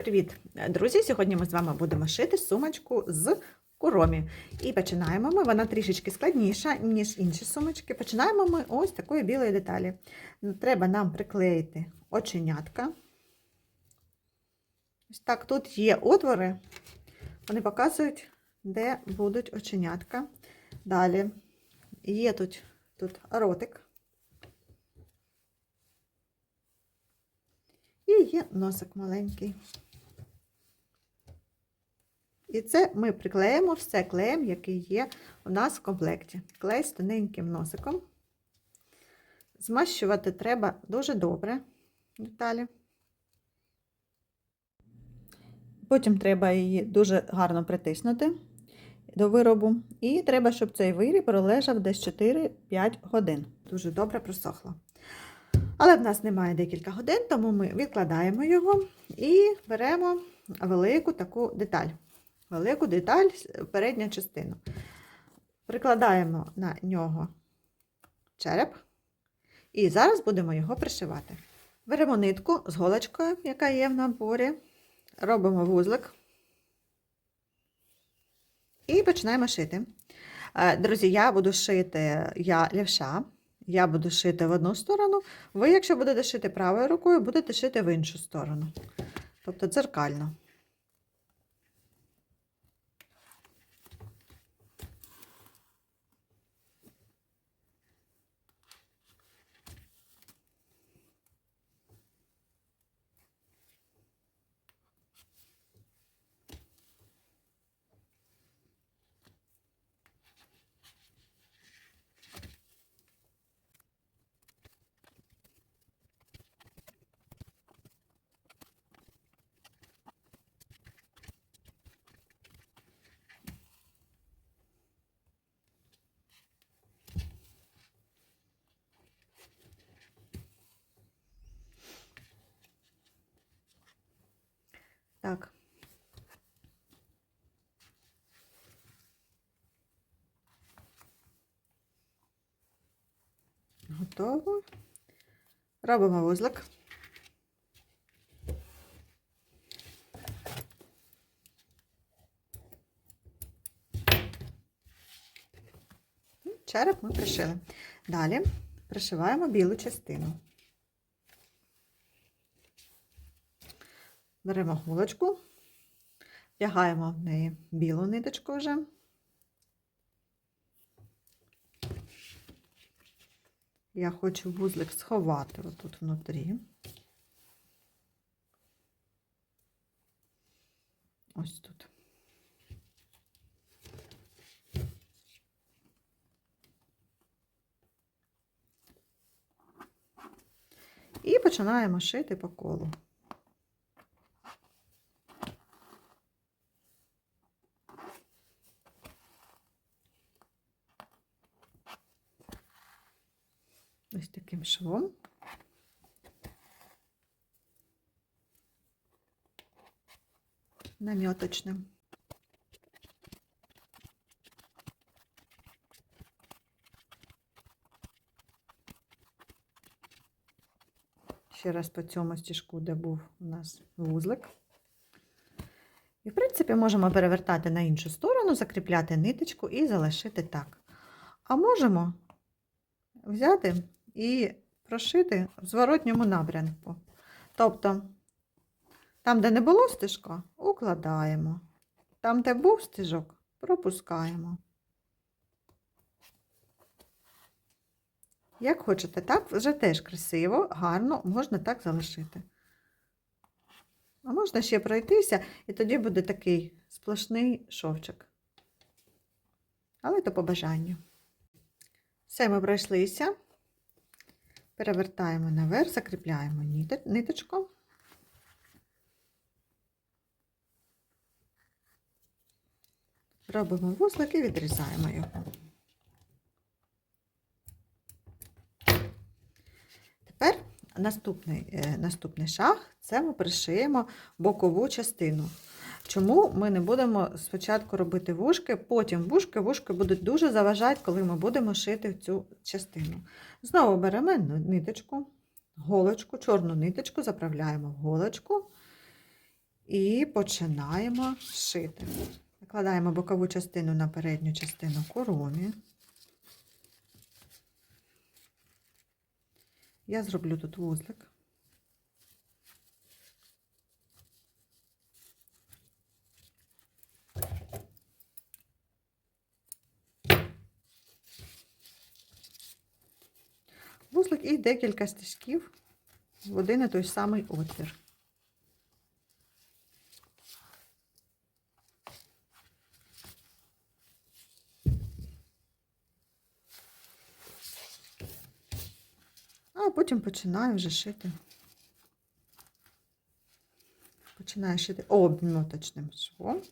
Привіт, друзі! Сьогодні ми з вами будемо шити сумочку з куромі. І починаємо ми, вона трішечки складніша, ніж інші сумочки. Починаємо ми ось такої білої деталі. Треба нам приклеїти оченятка. Ось так, тут є отвори, вони показують, де будуть оченятка. Далі є тут, тут ротик. І є носик маленький. І це ми приклеїмо все клеєм, який є у нас в комплекті. Клей з тоненьким носиком. Змащувати треба дуже добре деталі. Потім треба її дуже гарно притиснути до виробу. І треба, щоб цей виріб пролежав десь 4-5 годин. Дуже добре просохло. Але в нас немає декілька годин, тому ми відкладаємо його і беремо велику таку деталь. Велику деталь, передню частину. Прикладаємо на нього череп, і зараз будемо його пришивати. Беремо нитку з голочкою, яка є в наборі, робимо вузлик і починаємо шити. Друзі, я буду шити я лівша. Я буду шити в одну сторону, ви, якщо будете шити правою рукою, будете шити в іншу сторону. Тобто дзеркально. Так. Готово. Робимо вузлик. Череп ми пришили. Далі пришиваємо білу частину. Беремо гулочку, вдягаємо в неї білу ниточку вже. Я хочу вузлик сховати отут внутрі. Ось тут. І починаємо шити по колу. ось таким швом. Наміточним. Ще раз по цьому стіжку, де був у нас вузлик. І, в принципі, можемо перевертати на іншу сторону, закріпляти ниточку і залишити так. А можемо взяти і прошити в зворотньому напрямку. Тобто, там, де не було стежка, укладаємо. Там, де був стежок, пропускаємо. Як хочете, так вже теж красиво, гарно, можна так залишити. А можна ще пройтися, і тоді буде такий сплошний шовчик. Але то по бажанню. Все, ми пройшлися. Перевертаємо наверх, закріпляємо ниточку. Робимо вузлик і відрізаємо його. Тепер наступний, е, наступний шаг це ми пришиємо бокову частину. Чому ми не будемо спочатку робити вушки, потім вушки, вушки будуть дуже заважати, коли ми будемо шити цю частину. Знову беремо ниточку, голочку, чорну ниточку, заправляємо в голочку І починаємо шити. Накладаємо бокову частину на передню частину коромі. Я зроблю тут вузлик. Вузлик і декілька стежків в один і той самий отвір. А потім починаю вже шити. Починаю шити обмоточним швом.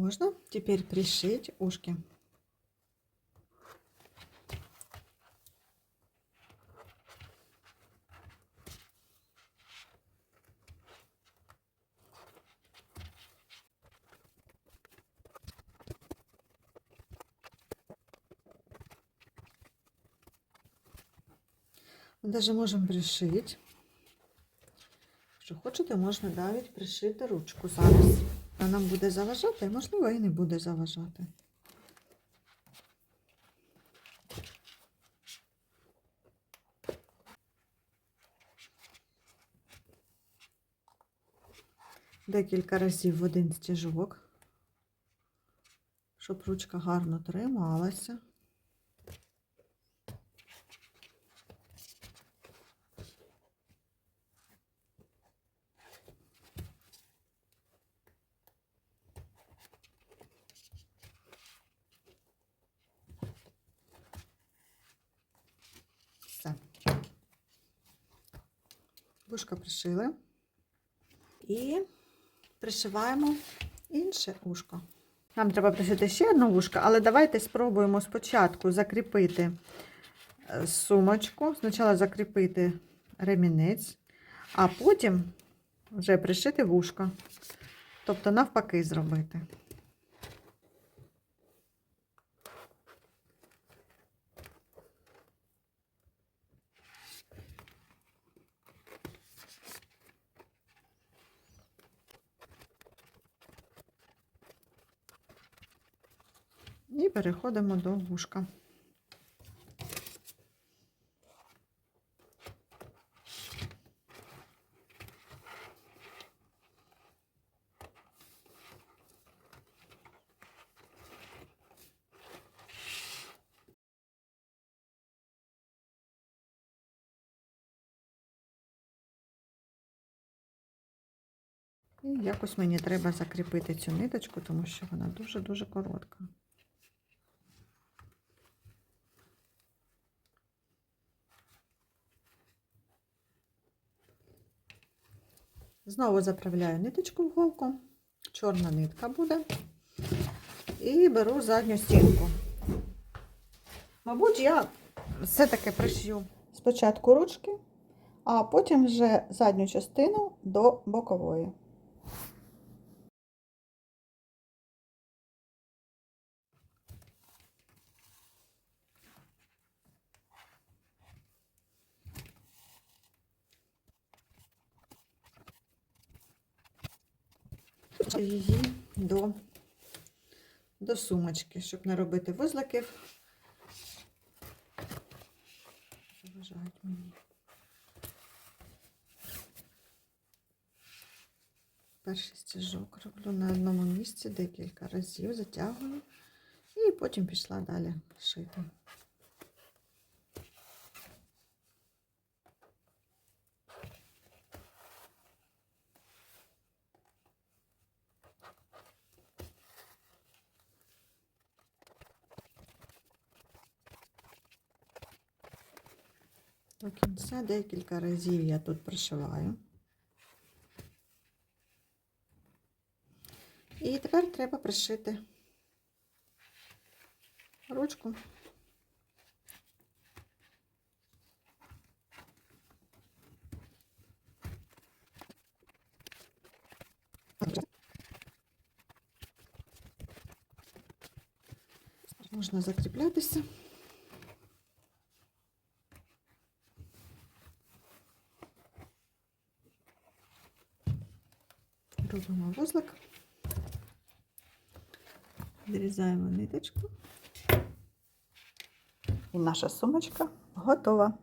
Можно теперь пришить ушки. Мы даже можемо пришити. Якщо хочете, можна навіть пришити ручку зараз. Вона буде заважати, можливо і не буде заважати. Декілька разів в один стіжок, щоб ручка гарно трималася. Все. Вушка пришили. І пришиваємо інше ушко. Нам треба пришити ще одне вушко, але давайте спробуємо спочатку закріпити е, сумочку. Спочатку закріпити ремінець, а потім вже пришити вушко. Тобто навпаки зробити. І переходимо до вушка. І якось мені треба закріпити цю ниточку, тому що вона дуже-дуже коротка. Знову заправляю ниточку в голку, чорна нитка буде, і беру задню стінку. Мабуть, я все-таки пришью спочатку ручки, а потім вже задню частину до бокової. Її до, до сумочки, щоб не робити вузликів. Заважають мені. перший стіжок роблю на одному місці декілька разів, затягую і потім пішла далі шити. До кінця декілька разів я тут пришиваю. І тепер треба пришити ручку. Можна закріплятися. Робимо вузлик. Відрізаємо ниточку. І наша сумочка готова.